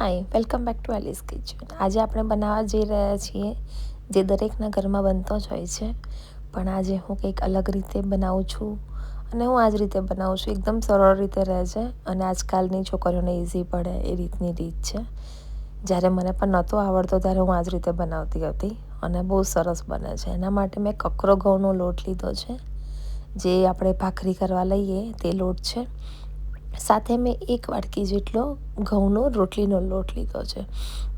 Hi welcome back to Alice kitchen આજે આપણે બનાવવા જઈ રહ્યા છીએ, જે દરેકના ઘરમાં બનતો જ હોય છે. પણ આજે હું કંઈક અલગ રીતે બનાવું છું અને હું આ જ રીતે બનાવું છું. એકદમ સરળ રીતે રહે છે અને આજકાલની છોકરીઓને ઇઝી પડે એ રીતની રીત છે. જ્યારે મને પણ નહોતો આવડતો ત્યારે હું આ જ રીતે બનાવતી હતી અને બહુ સરસ બને છે. એના માટે મેં કકરો ઘઉંનો લોટ લીધો છે. જે આપણે ભાખરી કરવા લઈએ તે લોટ છે. સાથે મેં એક વાટકી જેટલો ઘઉંનો રોટલીનો લોટ લીધો છે.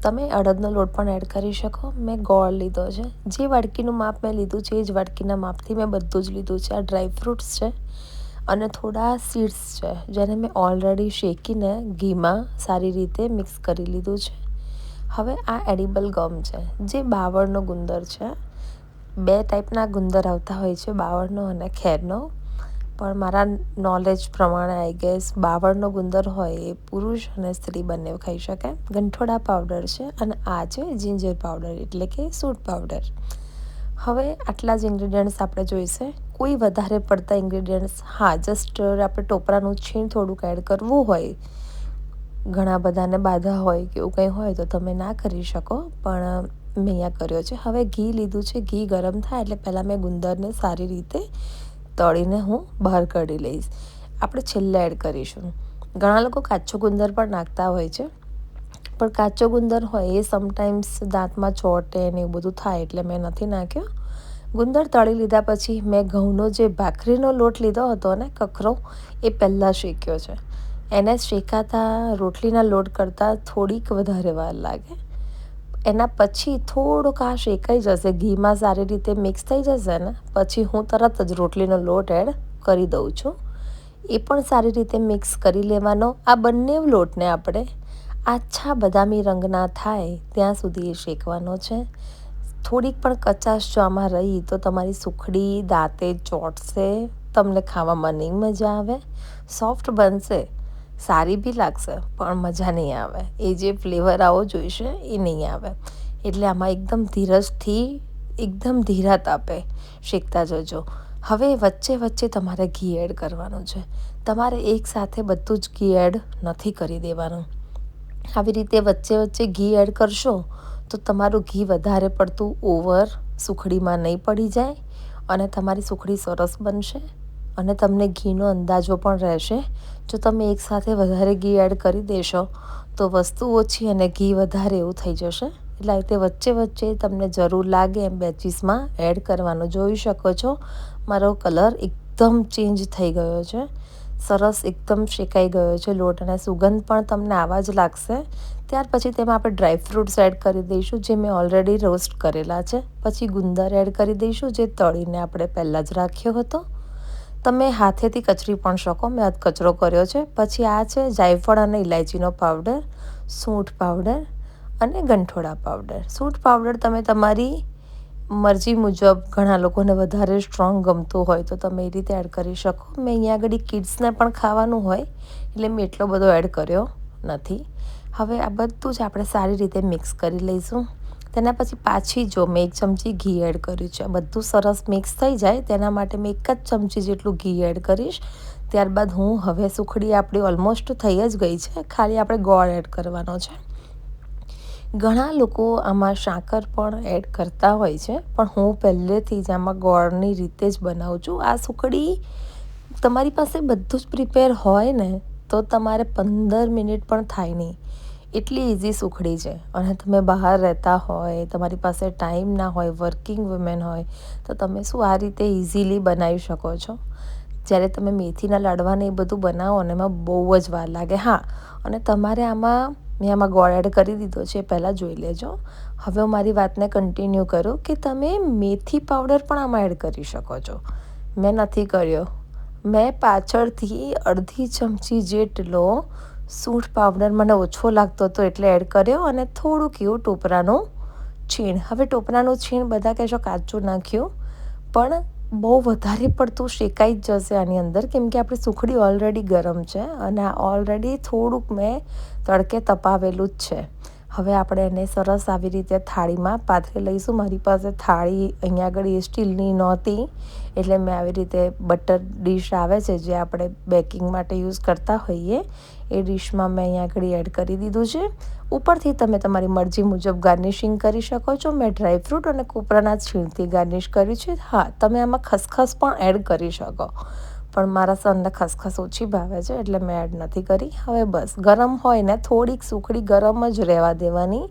તમે અડદનો લોટ પણ એડ કરી શકો. મેં ગોળ લીધો છે. જે વાટકીનું માપ મેં લીધું છે, એ જ વાટકીના માપથી મેં બધું જ લીધું છે. આ ડ્રાય ફ્રૂટ્સ છે અને થોડા સીડ્સ છે, જેને મેં ઓલરેડી શેકીને ઘીમાં સારી રીતે મિક્સ કરી લીધું છે. હવે આ એડિબલ ગમ છે, જે બાવળનો ગુંદર છે. બે ટાઈપના ગુંદર આવતા હોય છે, બાવળનો અને ખેરનો. પણ મારા નોલેજ પ્રમાણે આઈ ગેસ બાવળનો ગુંદર હોય એ પુરુષ અને સ્ત્રી બંને ખાઈ શકે. ગંઠોડા પાવડર છે અને આ છે જિંજર પાવડર એટલે કે સૂટ પાવડર હવે આટલા જ ઇન્ગ્રીડિયન્ટ્સ આપણે જોઈશે. કોઈ વધારે પડતા ઇન્ગ્રીડિયન્ટ્સ હા જસ્ટ આપણે ટોપરાનું છીણ થોડુંક એડ કરવું હોય, ઘણા બધાને બાધા હોય કે એવું કંઈ હોય તો તમે ના કરી શકો, પણ મેં અહીંયા કર્યો છે. હવે ઘી લીધું છે, ઘી ગરમ થાય એટલે પહેલાં મેં ગુંદરને સારી રીતે તળીને હું બહાર કાઢી લઈશ. આપણે છેલ્લે એડ કરીશું. ઘણા લોકો કાચો ગુંદર પણ નાખતા હોય છે. પણ કાચો ગુંદર હોય એ સમટાઈમ્સ દાંતમાં ચોટે ને એવું બધું થાય એટલે મેં નથી નાખ્યો. ગુંદર તળી લીધા પછી મેં ઘઉંનો જે ભાખરીનો લોટ લીધો હતો ને કકરો, એ પહેલાં શેક્યો છે. એને શેકાતા રોટલીના લોટ કરતાં થોડીક વધારે વાર લાગે. એના પછી થોડોક આ શેકાઈ જશે, ઘીમાં સારી રીતે મિક્સ થઈ જશે ને, પછી હું તરત જ રોટલીનો લોટ એડ કરી દઉં છું. એ પણ સારી રીતે મિક્સ કરી લેવાનો. આ બંને લોટને આપણે આછા બદામી રંગના થાય ત્યાં સુધી એ શેકવાનો છે. થોડીક પણ કચાશ જો આમાં રહી તો તમારી સુખડી, દાંતે ચોટશે, તમને ખાવામાં નહીં મજા આવે. સોફ્ટ બનશે. સારી બી લાગશે, પણ મજા નહીં આવે. એ જે ફ્લેવર આવો જોઈશે, એ નહીં આવે. એટલે આમાં એકદમ ધીરજથી, એકદમ ધીરા તાપે શેકતા જજો. હવે વચ્ચે વચ્ચે તમારે ઘી એડ કરવાનું છે. તમારે એકસાથે બધું જ ઘી એડ નથી કરી દેવાનું. આવી રીતે વચ્ચે વચ્ચે ઘી એડ કરશો, તો તમારું ઘી વધારે પડતું ઓવર સુખડીમાં નહીં પડી જાય અને તમારી સુખડી સરસ બનશે. અને તમને ઘીનો અંદાજો પણ રહેશે. જો તમે એકસાથે વધારે ઘી એડ કરી દેશો, તો વસ્તુ ઓછી અને ઘી વધારે એવું થઈ જશે. એટલે રીતે વચ્ચે વચ્ચે તમને જરૂર લાગે એમ બેચીસમાં એડ કરવાનું. જોઈ શકો છો, મારો કલર એકદમ ચેન્જ થઈ ગયો છે. સરસ એકદમ શેકાઈ ગયો છે. લોટ અને સુગંધ પણ તમને આવા જ લાગશે. ત્યાર પછી તેમાં આપણે ડ્રાય ફ્રૂટ્સ એડ કરી દઈશું, જે મેં ઓલરેડી રોસ્ટ કરેલા છે. પછી ગુંદર એડ કરી દઈશું, જે તળીને આપણે પહેલાં જ રાખ્યો હતો. તમે હાથેથી કચરી પણ શકો. મેં આજ કચરો કર્યો છે. પછી આ છે જાયફળ અને ઇલાયચીનો પાવડર સૂંઠ પાવડર અને ગંઠોડા પાવડર સૂંઠ પાવડર તમે તમારી મરજી મુજબ ઘણા લોકોને વધારે સ્ટ્રોંગ ગમતું હોય તો તમે એ રીતે એડ કરી શકો. મેં અહીંયા આગળ કિડ્સને પણ ખાવાનું હોય, એટલે મેં એટલો બધો એડ કર્યો નથી. હવે આ બધું જ આપણે સારી રીતે મિક્સ કરી લઈશું. તેના પછી પાછી જો મેં એક ચમચી ઘી એડ કર્યું છે. બધું સરસ મિક્સ થઈ જાય તેના માટે મેં એક જ ચમચી જેટલું ઘી એડ કરીશ. ત્યારબાદ હું હવે સુખડી આપણી ઓલમોસ્ટ થઈ જ ગઈ છે. ખાલી આપણે ગોળ એડ કરવાનો છે. ઘણા લોકો આમાં સાકર પણ એડ કરતા હોય છે, પણ હું પહેલેથી જ આમાં ગોળની રીતે જ બનાવું છું. આ સુખડી તમારી પાસે બધું જ પ્રિપેર હોય ને, તો તમારે પંદર મિનિટ પણ થાય નહીં. એટલી ઇઝી સુખડી છે. અને તમે બહાર રહેતા હોય, તમારી પાસે ટાઈમ ના હોય વર્કિંગ વુમેન હોય, તો તમે શું આ રીતે ઇઝીલી બનાવી શકો છો? જ્યારે તમે મેથીના લાડવાને એ બધું બનાવો અને એમાં બહુ જ વાર લાગે. હા, અને તમારે આમાં, મેં આમાં ગોળ એડ કરી દીધો છે, એ પહેલાં જોઈ લેજો. હવે હું મારી વાતને કન્ટિન્યુ કરું કે તમે મેથી પાવડર પણ આમાં એડ કરી શકો છો. મેં નથી કર્યો. મેં પાછળથી અડધી ચમચી જેટલો સૂંઠ પાવડર મને ઓછો લાગતો હતો એટલે એડ કર્યો અને થોડુંક એવું ટોપરાનું છીણ. હવે ટોપરાનું છીણ બધા કહેશો કાચું નાખ્યું, પણ બહુ વધારે પડતું શેકાઈ જ જશે આની અંદર, કેમ કે આપણી સુખડી ઓલરેડી ગરમ છે અને આ ઓલરેડી થોડુંક મેં તડકે તપાવેલું જ છે. હવે આપણે એને સરસ આવી રીતે થાળીમાં પાથરી લઈશું. મારી પાસે થાળી અહીંયા આગળ એ સ્ટીલની નહોતી, એટલે મેં આવી રીતે બટર ડીશ આવે છે જે આપણે બેકિંગ માટે યુઝ કરતા હોઈએ, એ ડીશમાં મેં અહીંયા આગળ એડ કરી દીધું છે. ઉપરથી તમે તમારી મરજી મુજબ ગાર્નિશિંગ કરી શકો છો. મેં ડ્રાયફ્રૂટ અને કોપરાના છીણથી ગાર્નિશ કર્યું છે. હા, તમે આમાં ખસખસ પણ એડ કરી શકો. પણ મારા સનને ખસખસ ઓછી ભાવે છે, એટલે મેં એડ નથી કરી. હવે બસ, ગરમ હોય ને થોડીક સુખડી ગરમ જ રહેવા દેવાની.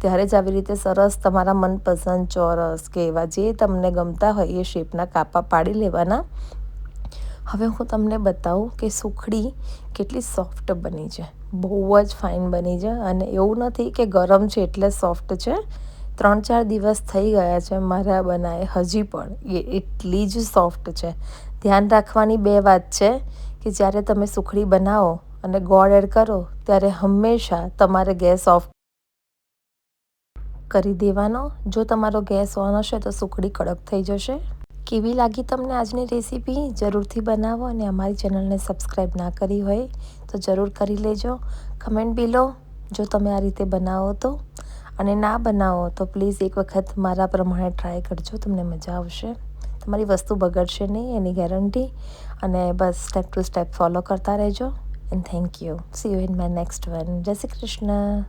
ત્યારે જ આવી રીતે સરસ તમારા મનપસંદ ચોરસ કે એવા જે તમને ગમતા હોય એ શેપના કાપા પાડી લેવાના. હવે હું તમને બતાવું કે સુખડી કેટલી સોફ્ટ બની છે. બહુ જ ફાઇન બની છે અને એવું નથી કે ગરમ છે એટલે સોફ્ટ છે. ત્રણ ચાર દિવસ થઈ ગયા છે મારા બનાવે હજી પણ. એ એટલી જ સોફ્ટ છે. ધ્યાન રાખવાની બે વાત છે કે જ્યારે તમે સુખડી બનાવો અને ગોળ એડ કરો, ત્યારે હંમેશા તમારે ગેસ ઓફ કરી દેવાનો. જો તમારો ગેસ ઓન હશે તો સુખડી કડક થઈ જશે. કેવી લાગી તમને આજની રેસીપી? જરૂરથી બનાવો અને અમારી ચેનલને સબસ્ક્રાઈબ ના કરી હોય તો જરૂર કરી લેજો. કમેન્ટ બી લો જો તમે આ રીતે બનાવો તો. અને ના બનાવો તો પ્લીઝ એક વખત મારા પ્રમાણે ટ્રાય કરજો, તમને મજા આવશે. તમારી વસ્તુ બગડશે નહીં, એની ગેરંટી અને બસ સ્ટેપ ટુ સ્ટેપ ફોલો કરતા રહેજો. And thank you see you in my next one Jai Shri Krishna.